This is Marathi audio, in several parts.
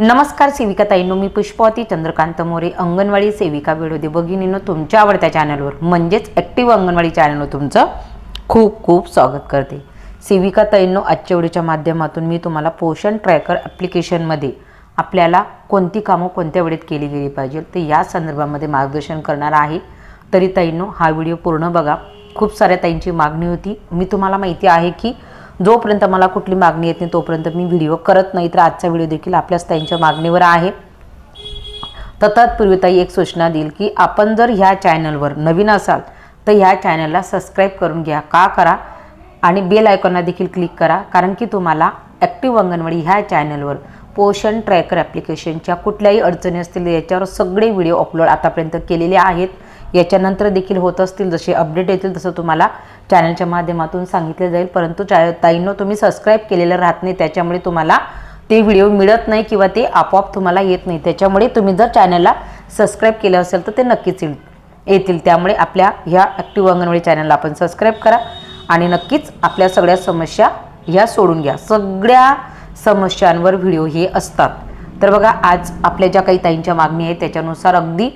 नमस्कार सेविका ताईंनो मी पुष्पवती चंद्रकांत मोरे अंगणवाडी सेविका विरोधी भगिनीनं तुमच्या आवडत्या चॅनलवर म्हणजेच ॲक्टिव्ह अंगणवाडी चॅनलवर तुमचं खूप खूप स्वागत करते. सेविका ताईंनो आजच्या व्हिडिओच्या माध्यमातून मी तुम्हाला पोषण ट्रॅकर ॲप्लिकेशनमध्ये आपल्याला कोणती कामं कोणत्या वेळेत केली गेली पाहिजे ते या संदर्भामध्ये मार्गदर्शन करणार आहे. तरी ताईंनो हा व्हिडिओ पूर्ण बघा. खूप साऱ्या ताईंची मागणी होती. मी तुम्हाला माहिती आहे की जोपर्यंत मला कुठली मागणी येत नाही तोपर्यंत मी व्हिडिओ करत नाही. तर आजचा व्हिडिओ देखील आपल्याच ताईंच्या मागणीवर आहे. तर तत्पूर्वी ताई एक सूचना देईल की आपण जर ह्या चॅनलवर नवीन असाल तर ह्या चॅनलला सबस्क्राईब करून घ्या का करा? आणि बेल आयकॉनला देखील क्लिक करा कारण की तुम्हाला ॲक्टिव्ह अंगणवाडी ह्या चॅनलवर पोषण ट्रॅकर ॲप्लिकेशनच्या कुठल्याही अडचणी असतील याच्यावर सगळे व्हिडिओ अपलोड आतापर्यंत केलेले आहेत. याच्यानंतर देखील होत असतील जसे अपडेट येतील तसं तुम्हाला चॅनलच्या माध्यमातून सांगितले जाईल. परंतु चा ताईंनो तुम्ही सबस्क्राईब केलेलं राहत नाही त्याच्यामुळे तुम्हाला ते व्हिडिओ मिळत नाही किंवा ते आपोआप तुम्हाला येत नाही. त्याच्यामुळे तुम्ही जर चॅनलला सबस्क्राईब केलं असेल तर ते नक्कीच येईल. येतील. त्यामुळे आपल्या ह्या ॲक्टिव्ह अंगणवाडी चॅनलला आपण सबस्क्राईब करा आणि नक्कीच आपल्या सगळ्या समस्या ह्या सोडून घ्या. सगळ्या समस्यांवर व्हिडिओ हे असतात. तर बघा आज आपल्या ज्या काही ताईंच्या मागणी आहेत त्याच्यानुसार अगदी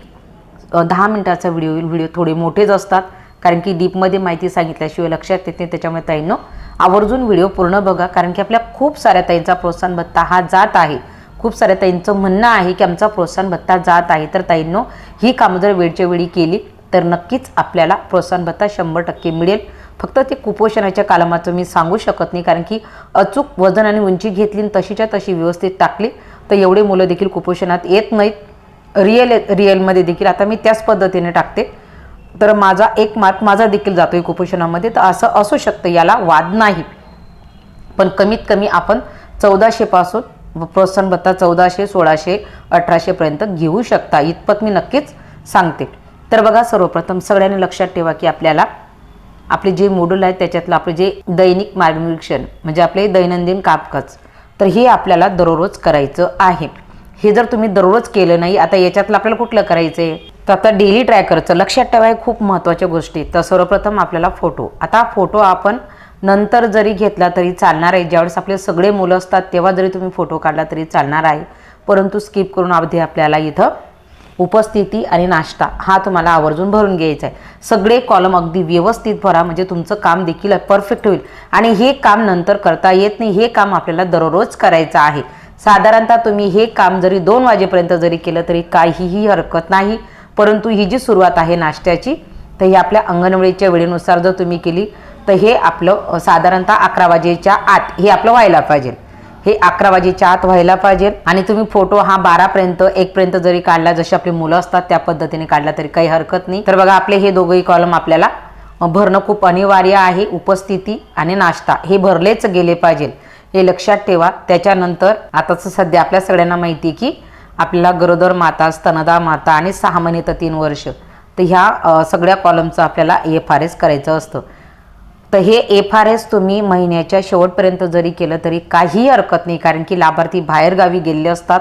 दहा मिनिटाचा व्हिडिओ व्हिडिओ थोडे मोठेच असतात. कारण की डीपमध्ये माहिती सांगितल्याशिवाय लक्षात येत नाही. त्याच्यामुळे ताईंनो आवर्जून व्हिडिओ पूर्ण बघा. कारण की आपल्या खूप साऱ्या ताईंचा प्रोत्साहन भत्ता हा जात आहे. खूप साऱ्या ताईंचं म्हणणं आहे की आमचा प्रोत्साहन भत्ता जात आहे. तर ताईंनो ही कामं जर वेळच्या वेळी केली तर नक्कीच आपल्याला प्रोत्साहन भत्ता शंभर टक्के मिळेल. फक्त ते कुपोषणाच्या कालमाचं मी सांगू शकत नाही. कारण की अचूक वजन आणि उंची घेतली आणि तशीच्या तशी व्यवस्थित टाकली तर एवढे मुलं देखील कुपोषणात येत नाहीत. रिअल रिअलमध्ये देखील. आता मी त्याच पद्धतीने टाकते. तर माझा एक मार्क माझा देखील जातो आहे कुपोषणामध्ये. तर असं असू शकतं याला वाद नाही. पण कमीत कमी आपण चौदाशेपासून प्रोत्साहन भत्ता चौदाशे सोळाशे अठराशेपर्यंत घेऊ शकता. इतपत मी नक्कीच सांगते. तर बघा सर्वप्रथम सगळ्यांनी लक्षात ठेवा की आपल्याला आपले जे मॉड्यूल आहेत त्याच्यातलं आपले जे दैनिक मार्गनिरीक्षण म्हणजे आपले दैनंदिन कामकाज तर हे आपल्याला दररोज करायचं आहे. हे जर तुम्ही दररोज केलं नाही आता याच्यातलं आपल्याला कुठलं करायचं आहे तर आता डेली ट्रॅकरचं लक्षात ठेवा हे खूप महत्त्वाच्या गोष्टी तर सर्वप्रथम आपल्याला फोटो आता फोटो आपण नंतर जरी घेतला तरी चालणार आहे. ज्यावेळेस आपले सगळे मुलं असतात तेव्हा जरी तुम्ही फोटो काढला तरी चालणार आहे. परंतु स्किप करून अवधी आपल्याला इथं उपस्थिती आणि नाश्ता हा तुम्हाला आवर्जून भरून घ्यायचा आहे. सगळे कॉलम अगदी व्यवस्थित भरा. म्हणजे तुमचं काम देखील परफेक्ट होईल. आणि हे काम नंतर करता येत नाही. हे काम आपल्याला दररोज करायचं आहे. साधारणतः तुम्ही हे काम जरी दोन वाजेपर्यंत जरी केलं तरी काहीही हरकत नाही. परंतु ही जी सुरुवात आहे नाश्त्याची तर ही आपल्या अंगणवाडीच्या वेळेनुसार जर तुम्ही केली तर हे आपलं साधारणतः अकरा वाजेच्या आत हे आपलं व्हायला पाहिजे. हे अकरा वाजेच्या आत व्हायला पाहिजे आणि तुम्ही फोटो हा बारापर्यंत एकपर्यंत जरी काढला जशी आपली मुलं असतात त्या पद्धतीने काढला तरी काही हरकत नाही. तर बघा आपले हे दोघंही कॉलम आपल्याला भरणं खूप अनिवार्य आहे. उपस्थिती आणि नाश्ता हे भरलेच गेले पाहिजे. हे लक्षात ठेवा. त्याच्यानंतर आताच सध्या आपल्या सगळ्यांना माहिती आहे की आपल्याला गरोदर माता स्तनदा माता आणि सहा महिने तर तीन वर्ष. तर ह्या सगळ्या कॉलमचं आपल्याला एफ आर एस करायचं असतं. तर हे एफ आर एस तुम्ही महिन्याच्या शेवटपर्यंत जरी केलं तरी काही हरकत नाही. कारण की लाभार्थी बाहेरगावी गेलेले असतात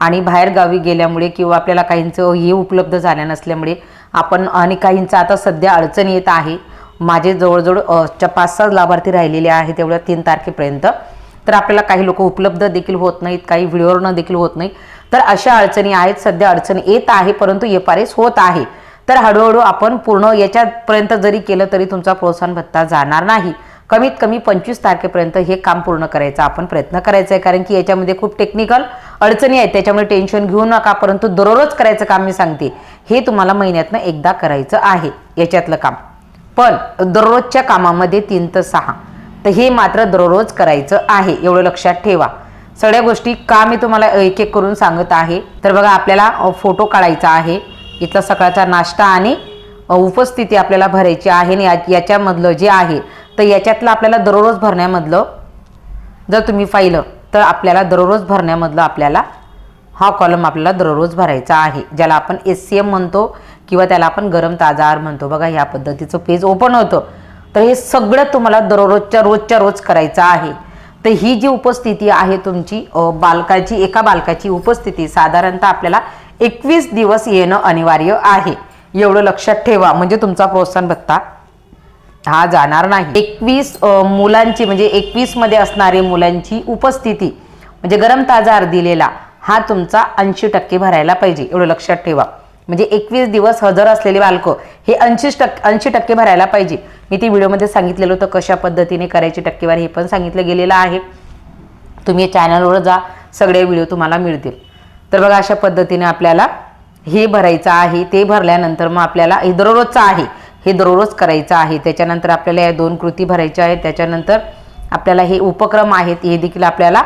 आणि बाहेरगावी गेल्यामुळे किंवा आपल्याला काहींचं हे उपलब्ध झाल्या नसल्यामुळे आपण आणि काहींचं आता सध्या अडचण येत आहे. माझे जवळजवळ पाच सहा लाभार्थी राहिलेले आहेत तेवढ्या तीन तारखेपर्यंत. तर आपल्याला काही लोक उपलब्ध देखील होत नाहीत काही व्हिडिओवरनं देखील होत नाही तर अशा अडचणी आहेत सध्या अडचण येत आहे परंतु एफ एस होत आहे. तर हळूहळू आपण पूर्ण याच्यापर्यंत जरी केलं तरी तुमचा प्रोत्साहन भत्ता जाणार नाही. कमीत कमी पंचवीस तारखेपर्यंत हे काम पूर्ण करायचा आपण प्रयत्न करायचा आहे कारण की याच्यामध्ये खूप टेक्निकल अडचणी आहेत त्याच्यामुळे टेन्शन घेऊ नका परंतु दररोज करायचं काम मी सांगते हे तुम्हाला महिन्यातनं एकदा करायचं आहे याच्यातलं काम. पण दररोजच्या कामामध्ये तीन ते सहा. तर हे मात्र दररोज करायचं आहे. एवढं लक्षात ठेवा. सगळ्या गोष्टी का मी तुम्हाला एक एक करून सांगत आहे? तर बघा आपल्याला फोटो काढायचा आहे. इथला सकाळचा नाश्ता आणि उपस्थिती आपल्याला भरायची आहे आणि या- याच्यामधलं जे आहे तर याच्यातलं आपल्याला दररोज भरण्यामधलं जर तुम्ही पाहिलं तर आपल्याला दररोज भरण्यामधलं आपल्याला हा कॉलम आपल्याला दररोज भरायचा आहे. ज्याला आपण एस सी एम म्हणतो किंवा त्याला आपण गरम ताजा आहार म्हणतो. बघा ह्या पद्धतीचं पेज ओपन होतं. तर हे सगळं तुम्हाला दररोजच्या रोजच्या रोज करायचं आहे. तर ही जी उपस्थिती आहे तुमची बालकाची एका बालकाची उपस्थिती साधारणतः आपल्याला एकवीस दिवस येणं अनिवार्य आहे. एवढं लक्षात ठेवा म्हणजे तुमचा प्रोत्साहन भत्ता हा जाणार नाही. एकवीस मुलांची म्हणजे एकवीसमध्ये असणारे मुलांची उपस्थिती म्हणजे गरम ताजा दिलेला हा तुमचा ऐंशी टक्के भरायला पाहिजे एवढं लक्षात ठेवा. म्हणजे एकवीस दिवस हजर असलेले बालकं हे ऐंशी टक्के ऐंशी टक्के भरायला पाहिजे. मी ती व्हिडिओमध्ये सांगितलेलं होतं कशा पद्धतीने करायची टक्केवारी हे पण सांगितलं गेलेलं आहे. तुम्ही चॅनलवर जा सगळे व्हिडिओ तुम्हाला मिळतील. तर बघा अशा पद्धतीने आपल्याला हे भरायचं आहे. ते भरल्यानंतर मग आपल्याला हे दररोजचं आहे. हे दररोज करायचं आहे. त्याच्यानंतर आपल्याला या दोन कृती भरायच्या आहेत. त्याच्यानंतर आपल्याला हे उपक्रम आहेत. हे देखील आपल्याला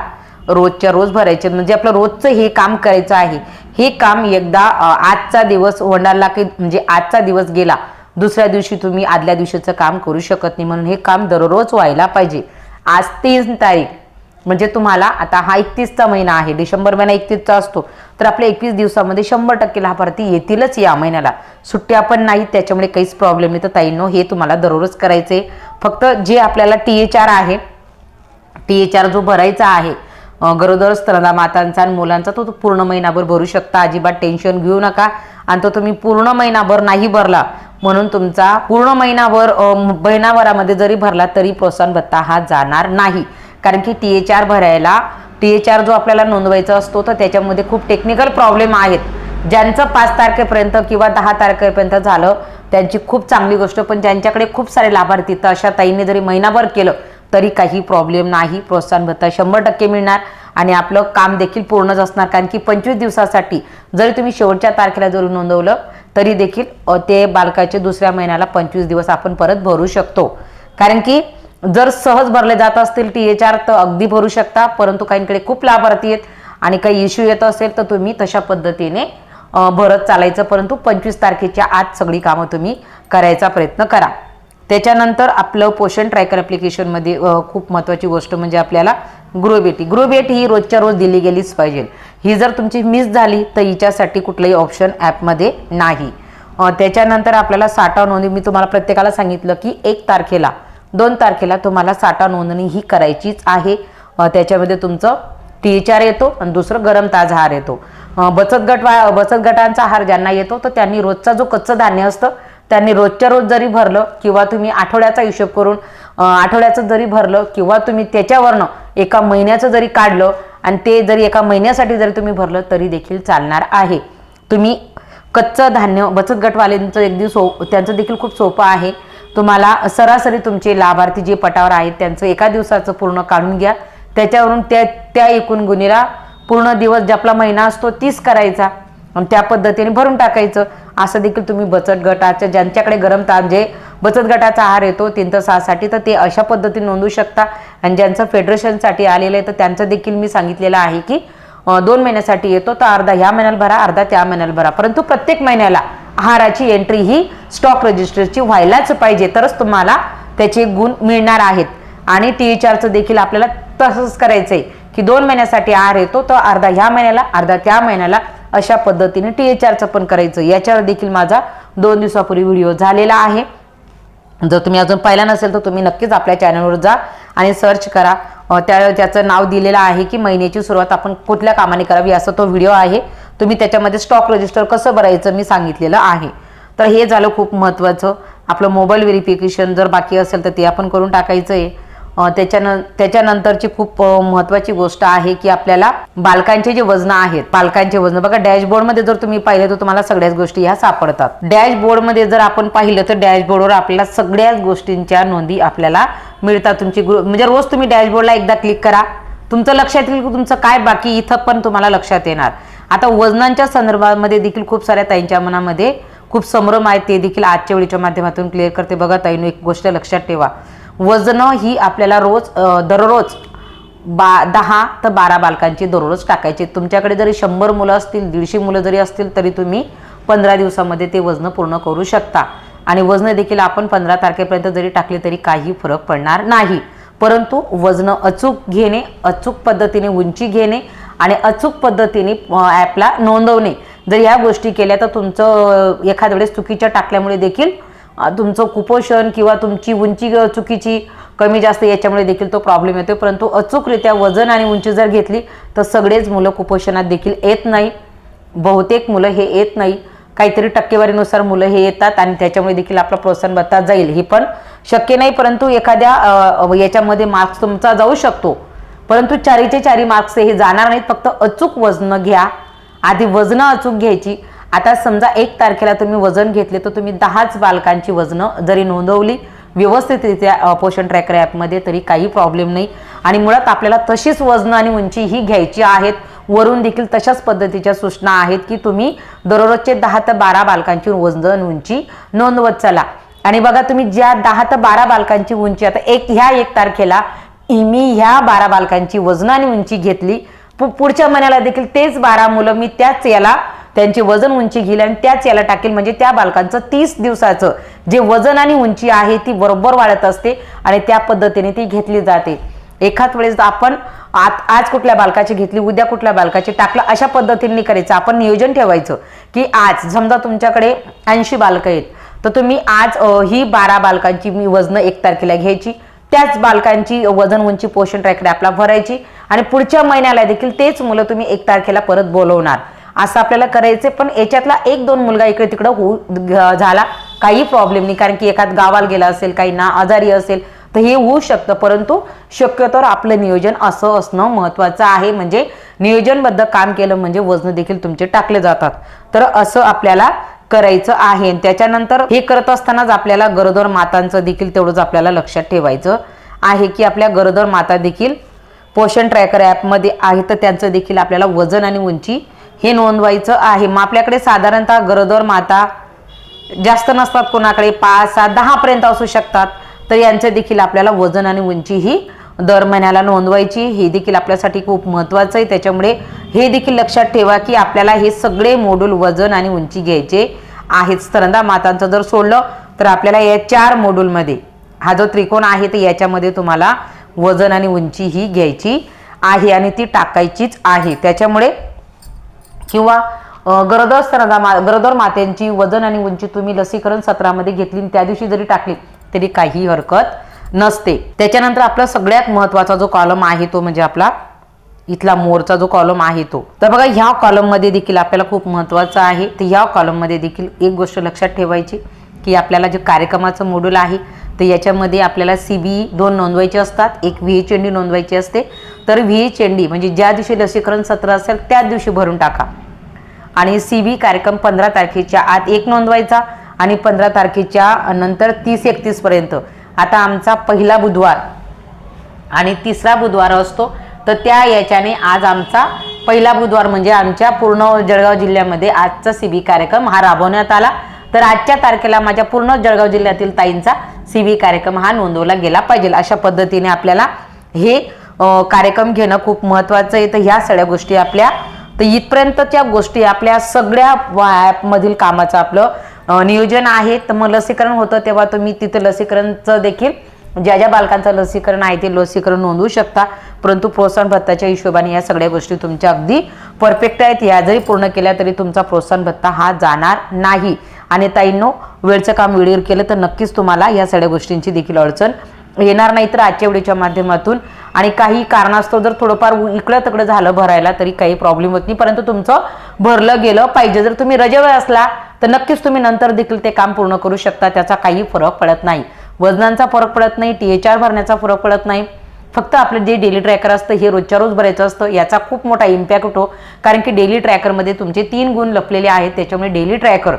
रोजच्या रोज भरायचे. म्हणजे आपलं रोजचं हे काम करायचं आहे. हे काम एकदा आजचा दिवस होणारला की म्हणजे आजचा दिवस गेला दुसऱ्या दिवशी तुम्ही आदल्या दिवशीचं काम करू शकत नाही. म्हणून हे काम दररोज व्हायला पाहिजे. आज तीन तारीख म्हणजे तुम्हाला आता हा एकतीसचा महिना आहे. डिसेंबर महिना एकतीसचा असतो. तर आपल्या एकवीस दिवसामध्ये शंभर टक्के लाभार्थी येतीलच या महिन्याला. सुट्ट्या पण नाहीत त्याच्यामुळे काहीच प्रॉब्लेम नाही. तर ताईंनो हे तुम्हाला दररोज करायचे फक्त जे आपल्याला टी एच आर आहे टी एच आर जो भरायचा आहे गरोदर असताना मातांचा आणि मुलांचा तो तो पूर्ण महिनाभर भरू शकता. अजिबात टेन्शन घेऊ नका. आणि तो तुम्ही पूर्ण महिनाभर नाही भरला म्हणून तुमचा पूर्ण महिनाभर महिनाभरामध्ये जरी भरला तरी प्रोत्साहन भत्ता हा जाणार नाही. कारण की टी एच आर भरायला टी एच आर जो आपल्याला नोंदवायचा असतो तर त्याच्यामध्ये खूप टेक्निकल प्रॉब्लेम आहेत. ज्यांचं पाच तारखेपर्यंत किंवा दहा तारखेपर्यंत झालं त्यांची खूप चांगली गोष्ट पण ज्यांच्याकडे खूप सारे लाभार्थी तर अशा ताईंनी जरी महिनाभर केलं तरी काही प्रॉब्लेम नाही. प्रोत्साहन भत्ता शंभर टक्के मिळणार आणि आपलं काम देखील पूर्णच असणार. कारण की पंचवीस दिवसासाठी जरी तुम्ही शेवटच्या तारखेला जरी नोंदवलं तरी देखील ते बालकाचे दुसऱ्या महिन्याला पंचवीस दिवस आपण परत भरू शकतो. कारण की जर सहज भरले जात असतील टी एच आर तर अगदी भरू शकता. परंतु काहींकडे खूप लाभार्थी आहेत आणि काही इश्यू येत असेल तर तुम्ही तशा पद्धतीने भरत चालायचं. परंतु पंचवीस तारखेच्या आत सगळी कामं तुम्ही करायचा प्रयत्न करा. त्याच्यानंतर आपलं पोषण ट्रॅकर ॲप्लिकेशनमध्ये खूप महत्त्वाची गोष्ट म्हणजे आपल्याला गृहभेटी गृहभेट ही रोजच्या रोज दिली गेलीच पाहिजे. ही जर तुमची मिस झाली तर हिच्यासाठी कुठलंही ऑप्शन ॲपमध्ये नाही. त्याच्यानंतर आपल्याला साठा नोंदणी मी तुम्हाला प्रत्येकाला सांगितलं की एक तारखेला दोन तारखेला तुम्हाला साठा नोंदणी ही करायचीच आहे. त्याच्यामध्ये तुमचं टी एच आर येतो आणि दुसरं गरम ताज हार येतो. बचत गट वा बचत गटांचा आहार ज्यांना येतो तर त्यांनी रोजचा जो कच्चं धान्य असतं त्यांनी रोजच्या रोज जरी भरलं किंवा तुम्ही आठवड्याचा हिशोब करून आठवड्याचं जरी भरलं किंवा तुम्ही त्याच्यावरनं एका महिन्याचं जरी काढलं आणि ते जरी एका महिन्यासाठी जरी तुम्ही भरलं तरी देखील चालणार आहे. तुम्ही कच्चं धान्य बचत गटवाल्यांचं एक दिवस सो त्यांचं देखील खूप सोपं आहे. तुम्हाला सरासरी तुमचे लाभार्थी जे पटावर आहेत त्यांचं एका दिवसाचं पूर्ण काढून घ्या. त्याच्यावरून त्या त्या एकूण गुन्हेला पूर्ण दिवस जे आपला महिना असतो तीस करायचा. आणि त्या पद्धतीने भरून टाकायचं. असं देखील तुम्ही बचत गटाच्या ज्यांच्याकडे गरम ताप जे बचत गटाचा आहार येतो तीन तर सहासाठी तर ते अशा पद्धतीने नोंदवू शकता. आणि ज्यांचं फेडरेशनसाठी आलेलं आहे तर त्यांचं देखील मी सांगितलेलं आहे की दोन महिन्यासाठी येतो तर अर्धा ह्या महिन्याला भरा अर्धा त्या महिन्याला भरा. परंतु प्रत्येक महिन्याला आहाराची एंट्री ही स्टॉक रजिस्टरची व्हायलाच पाहिजे तरच तुम्हाला त्याचे गुण मिळणार आहेत. आणि टी एच आरचं देखील आपल्याला तसंच करायचं आहे की दोन महिन्यासाठी आहार येतो तर अर्धा ह्या महिन्याला अर्धा त्या महिन्याला अशा पद्धतीने टी एच आरचं पण करायचं. याच्यावर देखील माझा दोन दिवसापूर्वी व्हिडिओ झालेला आहे. जर तुम्ही अजून पाहिला नसेल तर तुम्ही नक्कीच आपल्या चॅनलवर जा आणि सर्च करा. त्या त्याचं नाव दिलेलं आहे की महिन्याची सुरुवात आपण कुठल्या कामाने करावी असं तो व्हिडिओ आहे. तुम्ही त्याच्यामध्ये स्टॉक रजिस्टर कसं भरायचं मी सांगितलेलं आहे. तर हे झालं खूप महत्त्वाचं आपलं मोबाईल व्हेरिफिकेशन जर बाकी असेल तर ते आपण करून टाकायचं आहे त्याच्यानं त्याच्यानंतरची खूप महत्त्वाची गोष्ट आहे की आपल्याला बालकांचे जे वजन आहेत पालकांचे वजन बघा डॅशबोर्डमध्ये जर तुम्ही पाहिलं तर तुम्हाला सगळ्याच गोष्टी ह्या सापडतात. डॅशबोर्डमध्ये जर आपण पाहिलं तर डॅशबोर्डवर आपल्याला सगळ्याच गोष्टींच्या नोंदी आपल्याला मिळतात तुमची म्हणजे रोज तुम्ही डॅशबोर्डला एकदा क्लिक करा. तुमचं लक्षात येईल की तुमचं काय बाकी इथं पण तुम्हाला लक्षात येणार. आता वजनांच्या संदर्भामध्ये देखील खूप साऱ्या ताईंच्या मनामध्ये खूप संभ्रम आहेत ते देखील आजच्या वेळीच्या माध्यमातून क्लिअर करते. बघा ताईनं एक गोष्ट लक्षात ठेवा. वजनं ही आपल्याला रोज दररोज बा दहा तर बारा बालकांची दररोज टाकायची. तुमच्याकडे जरी शंभर मुलं असतील दीडशे मुलं जरी असतील तरी तुम्ही पंधरा दिवसामध्ये ते वजनं पूर्ण करू शकता. आणि वजनं देखील आपण पंधरा तारखेपर्यंत जरी टाकले तरी काही फरक पडणार नाही. परंतु वजनं अचूक घेणे अचूक पद्धतीने उंची घेणे आणि अचूक पद्धतीने ॲपला नोंदवणे. जर या गोष्टी केल्या तर तुमचं एखाद्या वेळेस चुकीच्या टाकल्यामुळे देखील तुमचं कुपोषण किंवा तुमची उंची चुकीची कमी जास्त याच्यामुळे देखील तो प्रॉब्लेम येतो परंतु अचूकरित्या वजन आणि उंची जर घेतली तर सगळेच मुलं कुपोषणात देखील येत नाही. बहुतेक मुलं हे येत नाही. काहीतरी टक्केवारीनुसार मुलं हे येतात आणि त्याच्यामुळे देखील आपला प्रोत्साहन भत्ता जाईल. हे पण शक्य नाही परंतु एखाद्या याच्यामध्ये मार्क्स तुमचा जाऊ शकतो. परंतु चारीचे चारी मार्क्स हे जाणार नाहीत. फक्त अचूक वजनं घ्या. आधी वजनं अचूक घ्यायची. आता समजा एक तारखेला तुम्ही वजन घेतले तर तुम्ही दहाच बालकांची वजनं जरी नोंदवली व्यवस्थितरित्या पोषण ट्रॅकर ॲपमध्ये तरी काही प्रॉब्लेम नाही. आणि मुळात आपल्याला तशीच वजनं आणि उंची ही घ्यायची आहेत. वरून देखील तशाच पद्धतीच्या सूचना आहेत की तुम्ही दररोजचे दहा ते बारा बालकांची वजन उंची नोंदवत चला. आणि बघा तुम्ही ज्या दहा ते बारा बालकांची उंची आता एक ह्या एक तारखेला मी ह्या बारा बालकांची वजन आणि उंची घेतली. पु- पुढच्या महिन्याला देखील तेच बारा मुलं मी त्याच याला त्यांची वजन उंची घेईल आणि त्याच याला टाकेल. म्हणजे त्या बालकांचं तीस दिवसाचं जे वजन आणि उंची आहे ती बरोबर वाढत असते आणि त्या पद्धतीने ती घेतली जाते. एखाद वेळेस आपण आत आज कुठल्या बालकाची घेतली उद्या कुठल्या बालकाची टाकलं अशा पद्धतीने करायचं. आपण नियोजन ठेवायचं की आज समजा तुमच्याकडे ऐंशी बालकं आहेत तर तुम्ही आज ही बारा बालकांची मी वजन एक तारखेला घ्यायची. त्याच बालकांची वजन उंची पोषण ट्रॅकडे आपला भरायची आणि पुढच्या महिन्याला देखील तेच मुलं तुम्ही एक तारखेला परत बोलवणार. असं आपल्याला करायचं पण याच्यातला एक दोन मुलगा इकडे तिकडं होऊ झाला. काही प्रॉब्लेम नाही. कारण की एखाद गावाला गेला असेल काही ना आजारी असेल तर हे होऊ शकतं. परंतु शक्यतोवर आपलं नियोजन असं असणं महत्वाचं आहे. म्हणजे नियोजनबद्ध काम केलं म्हणजे वजन देखील तुमचे टाकले जातात. तर असं आपल्याला करायचं आहे. त्याच्यानंतर हे करत असतानाच आपल्याला गरोदर मातांचं देखील तेवढंच आपल्याला लक्षात ठेवायचं आहे की आपल्या गरोदर माता देखील पोषण ट्रॅकर ॲपमध्ये आहे. तर त्यांचं देखील आपल्याला वजन आणि उंची हे नोंदवायचं आहे. मग आपल्याकडे साधारणतः गरोदर माता जास्त नसतात कोणाकडे पाच सात दहा पर्यंत असू शकतात. तर यांचं देखील आपल्याला वजन आणि उंची ही दर महिन्याला नोंदवायची. हे देखील आपल्यासाठी खूप महत्त्वाचं आहे. त्याच्यामुळे हे देखील लक्षात ठेवा की आपल्याला हे सगळे मोड्यूल वजन आणि उंची घ्यायचे आहेत. स्तरंदा मातांचं जर सोडलं तर आपल्याला या चार मोड्यूलमध्ये हा जो त्रिकोण आहे तर याच्यामध्ये तुम्हाला वजन आणि उंची ही घ्यायची आहे आणि ती टाकायचीच आहे. त्याच्यामुळे किंवा गरोदर असताना मा गरोदर मात्यांची वजन आणि उंची तुम्ही लसीकरण सत्रामध्ये घेतली आणि त्या दिवशी जरी टाकली तरी काही हरकत नसते. त्याच्यानंतर आपला सगळ्यात महत्त्वाचा जो कॉलम आहे तो म्हणजे आपला इथला मोरचा जो कॉलम आहे तो. तर बघा ह्या कॉलममध्ये देखील आपल्याला खूप महत्त्वाचा आहे. तर ह्या कॉलममध्ये देखील एक गोष्ट लक्षात ठेवायची की आपल्याला जे कार्यक्रमाचं मॉड्यूल आहे तर याच्यामध्ये आपल्याला सी बी दोन नोंदवायचे असतात एक व्ही एच एन डी नोंदवायची असते तर व्ही एच म्हणजे ज्या दिवशी लसीकरण सत्र असेल त्याच दिवशी भरून टाका. आणि सी व्ही कार्यक्रम पंधरा तारखेच्या आत एक नोंदवायचा आणि पंधरा तारखेच्या नंतर तीस एकतीस पर्यंत. आता आमचा पहिला बुधवार आणि तिसरा बुधवार असतो तर त्या याच्याने आज आमचा पहिला बुधवार म्हणजे आमच्या पूर्ण जळगाव जिल्ह्यामध्ये आजचा सी व्ही कार्यक्रम हा राबवण्यात आला. तर आजच्या तारखेला माझ्या पूर्ण जळगाव जिल्ह्यातील ताईंचा सी व्ही कार्यक्रम हा नोंदवला गेला पाहिजे अशा पद्धतीने आपल्याला हे कार्यक्रम घेणं खूप महत्त्वाचं आहे. तर ह्या सगळ्या गोष्टी आपल्या तर इथपर्यंतच्या गोष्टी आपल्या सगळ्या ॲपमधील कामाचं आपलं नियोजन आहे. तर मग लसीकरण होतं तेव्हा तुम्ही तिथं लसीकरणचं देखील ज्या ज्या बालकांचं लसीकरण आहे ते लसीकरण नोंदवू शकता. परंतु प्रोत्साहन भत्ताच्या हिशोबाने या सगळ्या गोष्टी तुमच्या अगदी परफेक्ट आहेत. या जरी पूर्ण केल्या तरी तुमचा प्रोत्साहन भत्ता हा जाणार नाही. आणि ताईंनो वेळचं काम वेळेवर केलं तर नक्कीच तुम्हाला या सगळ्या गोष्टींची देखील अडचण येणार नाही. तर आजच्या व्हिडिओच्या माध्यमातून आणि काही कारणास्तव जर थोडंफार इकडं तिकडं झालं भरायला तरी काही प्रॉब्लेम होत नाही. परंतु तुमचं भरलं गेलं पाहिजे. जर तुम्ही रजेवर असला तर नक्कीच तुम्ही नंतर देखील ते काम पूर्ण करू शकता. त्याचा काही फरक पडत नाही. वजनांचा फरक पडत नाही टी एच आर भरण्याचा फरक पडत नाही. फक्त आपलं जे डेली ट्रॅकर असतं हे रोजच्या रोज भरायचं असतं. याचा खूप मोठा इम्पॅक्ट होतो. कारण की डेली ट्रॅकरमध्ये तुमचे तीन गुण लपलेले आहेत. त्याच्यामुळे डेली ट्रॅकर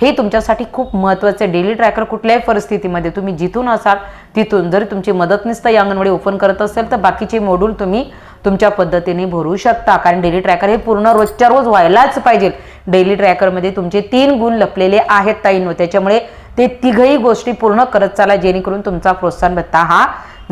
हे तुमच्यासाठी खूप महत्त्वाचं. आहे डेली ट्रॅकर कुठल्याही परिस्थितीमध्ये तुम्ही जिथून असाल तिथून जरी तुमची मदतनीस तर अंगणवाडी ओपन करत असेल तर बाकीचे मॉड्यूल तुम्ही तुमच्या पद्धतीने भरू शकता. कारण डेली ट्रॅकर हे पूर्ण रोजच्या रोज व्हायलाच पाहिजे. डेली ट्रॅकरमध्ये तुमचे तीन गुण लपलेले आहेत ताईंनो. त्याच्यामुळे ते तिघही गोष्टी पूर्ण करत चाला जेणेकरून तुमचा प्रोत्साहन भत्ता हा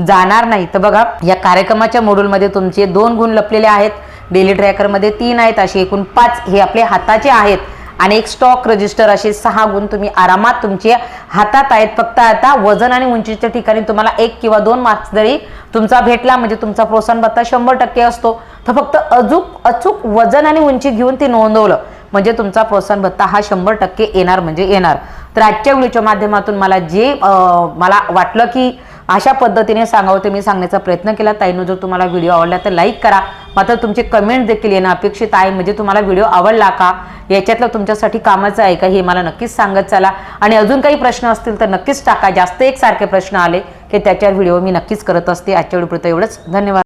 जाणार नाही. तर बघा या कार्यक्रमाच्या मॉड्यूलमध्ये तुमचे दोन गुण लपलेले आहेत. डेली ट्रॅकरमध्ये तीन आहेत असे एकूण पाच हे आपले हाताचे आहेत. आणि एक स्टॉक रजिस्टर असे सहा गुण तुम्ही आरामात तुमचे हातात आहेत. फक्त आता वजन आणि उंचीच्या ठिकाणी तुम्हाला एक किंवा दोन मार्क्स जरी तुमचा भेटला म्हणजे तुमचा प्रोत्साहन भत्ता शंभर टक्के असतो. तर फक्त अचूक अचूक वजन आणि उंची घेऊन ते नोंदवलं म्हणजे तुमचा प्रोत्साहन भत्ता हा शंभर टक्के येणार म्हणजे येणार. तर आजच्या व्हिडिओच्या माध्यमातून मला जे मला वाटलं की अशा पद्धतीने सांगावं ते मी सांगण्याचा प्रयत्न केला. ताईनं जर तुम्हाला व्हिडिओ आवडला तर लाईक करा. मात्र तुमचे कमेंट देखील येणं अपेक्षित आहे. म्हणजे तुम्हाला व्हिडिओ आवडला का? याच्यातलं तुमच्यासाठी कामाचं आहे का हे मला नक्कीच सांगत चला. आणि अजून काही प्रश्न असतील तर नक्कीच टाका. जास्त एकसारखे प्रश्न आले की त्याच्यावर व्हिडिओ मी नक्कीच करत असते. आजच्या व्हिडिओ एवढंच. धन्यवाद.